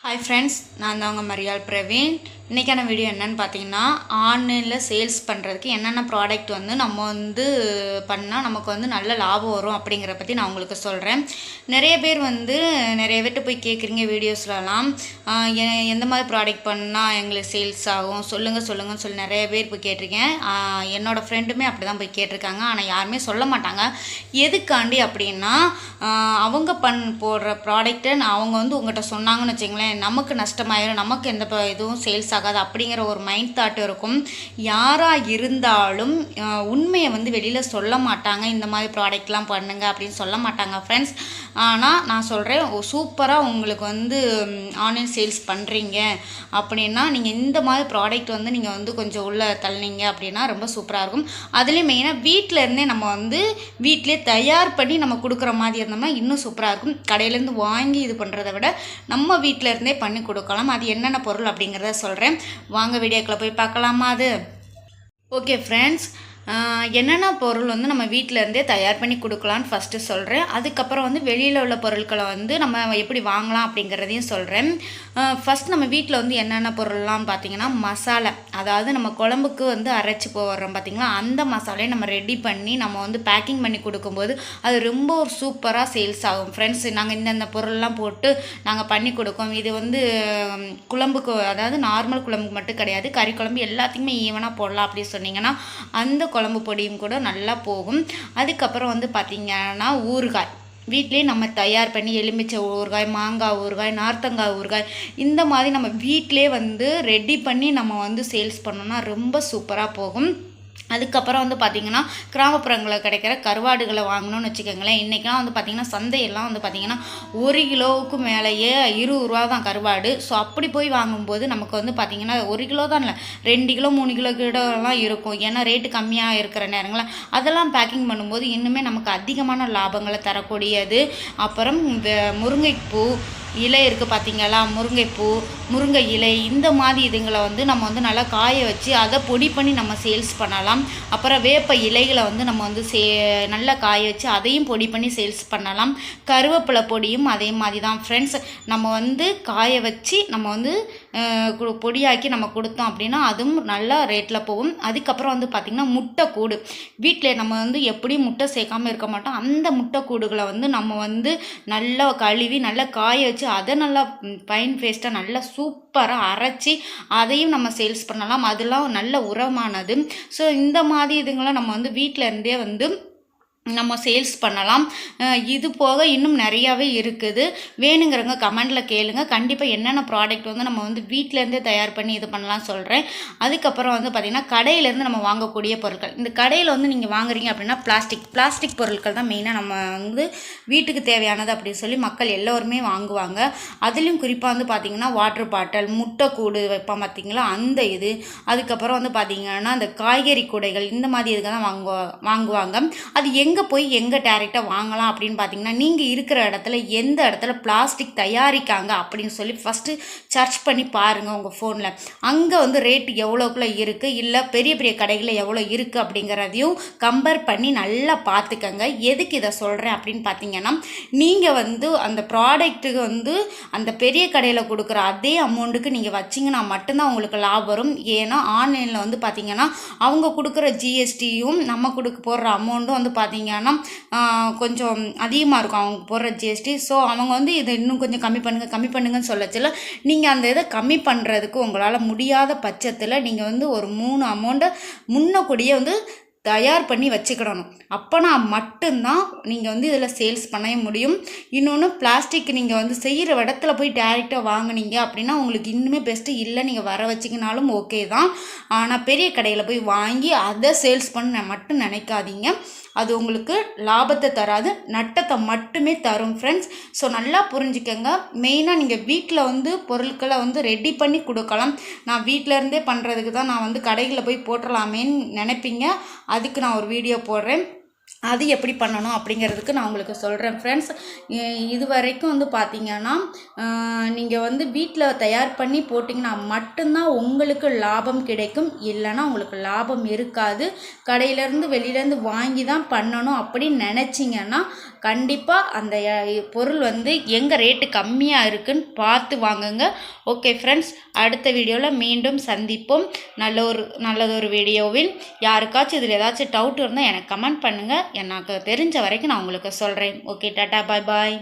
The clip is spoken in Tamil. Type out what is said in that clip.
ஹாய் ஃப்ரெண்ட்ஸ் நான் தான் உங்கள் மரியாள் பிரவீன். இன்றைக்கான வீடியோ என்னென்னு பார்த்தீங்கன்னா ஆன்லைனில் சேல்ஸ் பண்ணுறதுக்கு என்னென்ன ப்ராடக்ட் வந்து நம்ம வந்து பண்ணால் நமக்கு வந்து நல்ல லாபம் வரும் அப்படிங்கிற பற்றி நான் உங்களுக்கு சொல்கிறேன் நிறைய பேர் வந்து நிறைய பேர்கிட்ட போய் கேட்குறீங்க வீடியோஸ்லலாம் எ- எந்த மாதிரி ப்ராடக்ட் பண்ணால் எங்களுக்கு சேல்ஸ் ஆகும்? சொல்லுங்கள் சொல்லுங்கன்னு சொல்லி நிறைய பேர் போய் கேட்டிருக்கேன். என்னோடய ஃப்ரெண்டுமே அப்படி தான் போய் கேட்டிருக்காங்க. ஆனால் யாருமே சொல்ல மாட்டாங்க. எதுக்காண்டி அப்படின்னா அவங்க பண் போடுற ப்ராடக்ட்டை அவங்க வந்து உங்கள்கிட்ட சொன்னாங்கன்னு வச்சுங்களேன் நமக்கு நஷ்டமாயிரும் நமக்கு எந்த இதுவும் சேல்ஸ் ஆகாது அப்படிங்கிற ஒரு மைண்ட் தாட் இருக்கும். யாராக இருந்தாலும் உண்மையை வந்து வெளியில் சொல்ல மாட்டாங்க இந்த மாதிரி ப்ராடக்ட்லாம் பண்ணுங்க அப்படின்னு சொல்ல மாட்டாங்க ஃப்ரெண்ட்ஸ் ஆனால் நான் சொல்கிறேன் சூப்பராக உங்களுக்கு வந்து ஆன்லைன் சேல்ஸ் பண்ணுறீங்க அப்படின்னா நீங்கள் இந்த மாதிரி ப்ராடக்ட் வந்து நீங்கள் வந்து கொஞ்சம் உள்ளே தள்ளினீங்க அப்படின்னா ரொம்ப சூப்பராக இருக்கும். அதுலேயும் மெயினாக வீட்டில் இருந்தே நம்ம வந்து வீட்டிலே தயார் பண்ணி நம்ம கொடுக்குற மாதிரி இருந்தோம்னா இன்னும் சூப்பராக இருக்கும். கடையிலேருந்து வாங்கி இது பண்ணுறத விட நம்ம வீட்டில் இருந்தே பண்ணி கொடுக்கலாம். அது என்னென்ன பொருள் அப்படிங்கிறத சொல்கிறேன் வாங்க வீடியோக்களை போய் பார்க்கலாமா அது? ஓகே ஃப்ரெண்ட்ஸ் என்னென்ன பொருள் வந்து நம்ம வீட்டிலேருந்தே தயார் பண்ணி கொடுக்கலான்னு ஃபஸ்ட்டு சொல்கிறேன் அதுக்கப்புறம் வந்து வெளியில் உள்ள பொருட்களை வந்து நம்ம எப்படி வாங்கலாம் அப்படிங்கிறதையும் சொல்கிறேன் ஃபஸ்ட் நம்ம வீட்டில் வந்து என்னென்ன பொருள்லாம் பார்த்திங்கன்னா மசாலா. அதாவது நம்ம குழம்புக்கு வந்து அரைச்சி போடுறோம் பார்த்திங்களா அந்த மசாலையை நம்ம ரெடி பண்ணி நம்ம வந்து பேக்கிங் பண்ணி கொடுக்கும்போது அது ரொம்ப ஒரு சூப்பராக சேல்ஸ் ஆகும். ஃப்ரெண்ட்ஸ் நாங்கள் இந்தந்த பொருள்லாம் போட்டு நாங்கள் பண்ணி கொடுக்கோம். இது வந்து குழம்புக்கு அதாவது நார்மல் குழம்புக்கு மட்டும் கிடையாது. கறி குழம்பு எல்லாத்துக்குமே ஈவனாக போடலாம் அப்படி சொன்னிங்கன்னா அந்த குழம்பு குழம்பு பொடியும் கூட நல்லா போகும். அதுக்கப்புறம் வந்து பார்த்திங்கன்னா ஊறுகாய். வீட்லேயே நம்ம தயார் பண்ணி எலுமிச்சை ஊறுகாய் மாங்காய் ஊறுகாய் நார்த்தங்காய் ஊறுகாய் இந்த மாதிரி நம்ம வீட்டிலே வந்து ரெடி பண்ணி நம்ம வந்து சேல்ஸ் பண்ணோன்னா ரொம்ப சூப்பராக போகும். அதுக்கப்புறம் வந்து பார்த்திங்கன்னா கிராமப்புறங்களில் கிடைக்கிற கருவாடுகளை வாங்கணும்னு வச்சுக்கோங்களேன். இன்றைக்கெலாம் வந்து பார்த்திங்கன்னா சந்தையெல்லாம் வந்து பார்த்திங்கன்னா ஒரு கிலோவுக்கு மேலேயே இருபது ரூபா தான் கருவாடு. ஸோ அப்படி போய் வாங்கும்போது நமக்கு வந்து பார்த்திங்கன்னா ஒரு கிலோ தான் இல்லை ரெண்டு கிலோ மூணு கிலோ கிலோலாம் இருக்கும். ஏன்னா ரேட்டு கம்மியாக இருக்கிற நேரங்களில் அதெல்லாம் பேக்கிங் பண்ணும்போது இன்னுமே நமக்கு அதிகமான லாபங்களை தரக்கூடியது. அப்புறம் இந்த முருங்கைப்பூ இலை இருக்குது பார்த்தீங்களா முருங்கைப்பூ முருங்கை இலை இந்த மாதிரி இதுங்களை வந்து நம்ம வந்து நல்லா காய வச்சு அதை பொடி பண்ணி நம்ம சேல்ஸ் பண்ணலாம். அப்புறம் வேப்ப இலைகளை வந்து நம்ம வந்து சே நல்லா காய வச்சு அதையும் பொடி பண்ணி சேல்ஸ் பண்ணலாம். கருவேப்பிலை பொடியும் அதே மாதிரி தான். ஃப்ரெண்ட்ஸ் நம்ம வந்து காய வச்சு நம்ம வந்து பொடியாக்கி நம்ம கொடுத்தோம் அப்படின்னா அதுவும் நல்லா ரேட்டில் போகும். அதுக்கப்புறம் வந்து பார்த்திங்கன்னா முட்டைக்கூடு. வீட்டில் நம்ம வந்து எப்படியும் முட்டை சேர்க்காமல் இருக்க மாட்டோம். அந்த முட்டைக்கூடுகளை வந்து நம்ம வந்து நல்லா கழுவி நல்லா காய வச்சு அதை நல்லா ஃபைன் பேஸ்ட்டாக நல்லா சூப்பராக அரைச்சி அதையும் நம்ம சேல்ஸ் பண்ணலாம். அதெல்லாம் நல்ல உரமானது. ஸோ இந்த மாதிரி இதுங்களாம் நம்ம வந்து வீட்டில் இருந்தே வந்து நம்ம சேல்ஸ் பண்ணலாம். இது போக இன்னும் நிறையாவே இருக்குது. வேணுங்கிறவங்க கமெண்டில் கேளுங்க. கண்டிப்பாக என்னென்ன ப்ராடக்ட் வந்து நம்ம வந்து வீட்டிலேருந்தே தயார் பண்ணி இது பண்ணலாம் சொல்கிறேன் அதுக்கப்புறம் வந்து பார்த்திங்கன்னா கடையிலேருந்து நம்ம வாங்கக்கூடிய பொருட்கள். இந்த கடையில் வந்து நீங்கள் வாங்குறீங்க அப்படின்னா பிளாஸ்டிக் பிளாஸ்டிக் பொருட்கள் தான் மெயினாக நம்ம வந்து வீட்டுக்கு தேவையானது அப்படின்னு சொல்லி மக்கள் எல்லோருமே வாங்குவாங்க. அதுலேயும் குறிப்பாக வந்து பார்த்திங்கன்னா வாட்டர் பாட்டில் முட்டை கூடு வைப்போம் பார்த்திங்களா அந்த இது. அதுக்கப்புறம் வந்து பார்த்திங்கன்னா அந்த காய்கறி கூடைகள் இந்த மாதிரி இதுக்கு தான் வாங்குவா வாங்குவாங்க. அது எங்கே போய் எங்கே டேரெக்டாக வாங்கலாம் அப்படின்னு பார்த்தீங்கன்னா நீங்கள் இருக்கிற இடத்துல எந்த இடத்துல பிளாஸ்டிக் தயாரிக்காங்க அப்படின்னு சொல்லி ஃபஸ்ட்டு சர்ச் பண்ணி பாருங்கள் உங்கள் ஃபோனில் அங்கே வந்து ரேட்டு எவ்வளோக்குள்ளே இருக்குது இல்லை பெரிய பெரிய கடைகளில் எவ்வளோ இருக்குது அப்படிங்கிறதையும் கம்பேர் பண்ணி நல்லா பார்த்துக்கங்க எதுக்கு இதை சொல்கிறேன் அப்படின்னு பார்த்தீங்கன்னா நீங்கள் வந்து அந்த ப்ராடக்ட்டுக்கு வந்து அந்த பெரிய கடையில் கொடுக்குற அதே அமௌண்ட்டுக்கு நீங்கள் வச்சிங்கன்னா மட்டும்தான் உங்களுக்கு லாபம் வரும். ஏன்னா ஆன்லைனில் வந்து பார்த்தீங்கன்னா அவங்க கொடுக்குற ஜிஎஸ்டியும் நம்ம கொடுக்க போடுற அமௌண்ட்டும் வந்து பார்த்தீங்கன்னா பார்த்தீங்கன்னா கொஞ்சம் அதிகமாக இருக்கும் அவங்க போடுற ஜிஎஸ்டி ஸோ அவங்க வந்து இதை இன்னும் கொஞ்சம் கம்மி பண்ணுங்கள் கம்மி பண்ணுங்கன்னு சொல்லச்சில. நீங்கள் அந்த இதை கம்மி பண்ணுறதுக்கு உங்களால் முடியாத பட்சத்தில் நீங்கள் வந்து ஒரு மூணு அமௌண்ட்டை முன்னக்கூடியே வந்து தயார் பண்ணி வச்சுக்கிடணும். அப்போனா மட்டும்தான் நீங்கள் வந்து இதில் சேல்ஸ் பண்ணவே முடியும். இன்னொன்று பிளாஸ்டிக் நீங்கள் வந்து செய்கிற இடத்துல போய் டேரெக்டாக வாங்குனீங்க அப்படின்னா உங்களுக்கு இன்னுமே பெஸ்ட்டு இல்லை நீங்கள் வர வச்சிங்கனாலும் ஓகே தான். ஆனால் பெரிய கடையில் போய் வாங்கி அதை சேல்ஸ் பண்ண மட்டும் நினைக்காதீங்க. அது உங்களுக்கு லாபத்தை தராது நட்டத்தை மட்டுமே தரும் ஃப்ரெண்ட்ஸ் ஸோ நல்லா புரிஞ்சுக்கங்க. மெயினாக நீங்கள் வீட்டில் வந்து பொருட்களை வந்து ரெடி பண்ணி கொடுக்கலாம். நான் வீட்டிலருந்தே பண்ணுறதுக்கு தான் நான் வந்து கடைகளில் போய் போட்டுடலாமேன்னு நினைப்பீங்க. அதுக்கு நான் ஒரு வீடியோ போடுறேன். அது எப்படி பண்ணணும் அப்படிங்கிறதுக்கு நான் உங்களுக்கு சொல்கிறேன் ஃப்ரெண்ட்ஸ் இது வரைக்கும் வந்து பார்த்தீங்கன்னா நீங்கள் வந்து வீட்டில் தயார் பண்ணி போட்டிங்கன்னா மட்டும்தான் உங்களுக்கு லாபம் கிடைக்கும். இல்லைன்னா உங்களுக்கு லாபம் இருக்காது. கடையிலேருந்து வெளியிலேருந்து வாங்கி தான் பண்ணணும் அப்படின்னு நினச்சிங்கன்னா கண்டிப்பாக அந்த பொருள் வந்து எங்கே ரேட்டு கம்மியாக இருக்குன்னு பார்த்து வாங்குங்க. ஓகே ஃப்ரெண்ட்ஸ் அடுத்த வீடியோவில் மீண்டும் சந்திப்போம். நல்ல ஒரு நல்லதொரு வீடியோவில். யாருக்காச்சும் இதில் ஏதாச்சும் டவுட் இருந்தால் எனக்கு கமெண்ட் பண்ணுங்கள் எனக்கு தெரிஞ்ச வரைக்கும் நான் உங்களுக்கு சொல்கிறேன் ஓகே டாட்டா பாய் பாய்